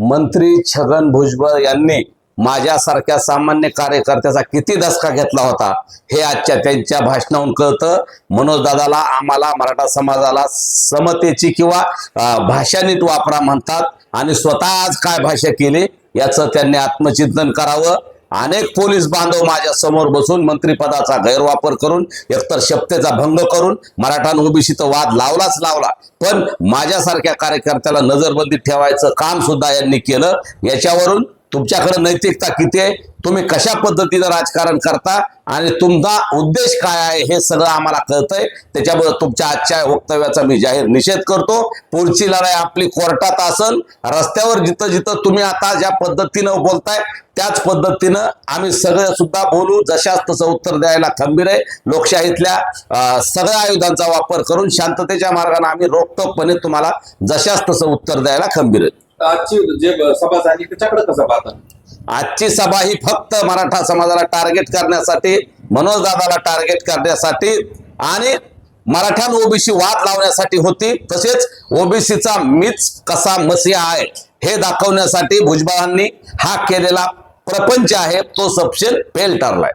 मंत्री छगन भुजबळ यांनी माझ्यासारख्या सामान्य कार्यकर्त्याचा किती दसका घेतला होता हे आजच्या त्यांच्या भाषणावरून कळतं. मनोज दादाला आम्हाला मराठा समाजाला समतेची किंवा भाषानीत वापरा म्हणतात. आणि स्वतः आज काय भाषा केली याचं त्यांनी आत्मचिंतन करावं. अनेक पोलीस बांधव माझ्यासमोर बसून मंत्रिपदाचा गैरवापर करून एकतर शपथेचा भंग करून मराठा ओबीसीचा वाद लावलाच लावला. पण माझ्यासारख्या कार्यकर्त्याला नजरबंदी ठेवायचं काम सुद्धा यांनी केलं. याच्यावरून तुमच्याकडे नैतिकता किती आहे? तुम्ही कशा पद्धतीनं राजकारण करता? आणि तुमचा उद्देश काय आहे? हे सगळं आम्हाला कळतंय. त्याच्यामुळे तुमच्या आजच्या वक्तव्याचा मी जाहीर निषेध करतो. पुढची लढाई आपली कोर्टात असल रस्त्यावर जिथं जिथं तुम्ही आता ज्या पद्धतीनं बोलताय त्याच पद्धतीनं आम्ही सगळे सुद्धा बोलू. जशाच तसं उत्तर द्यायला खंबीर आहे. लोकशाहीतल्या सगळ्या आयुधांचा वापर करून शांततेच्या मार्गाने आम्ही रोखटोकपणे तुम्हाला जशाच तसं उत्तर द्यायला खंबीर आहे. आजची जे सभा झाली त्याच्याकडे कसं पाहता? आजची सभा ही फक्त मराठा समाजाला टार्गेट करण्यासाठी मनोज दादाला टार्गेट करण्यासाठी आणि मराठ्यान ओबीसी वाद लावण्यासाठी होती. तसेच ओबीसीचा मीच कसा मसिहा आहे हे दाखवण्यासाठी भुजबळांनी हा केलेला प्रपंच आहे तो सपशेल फेल ठरलाय.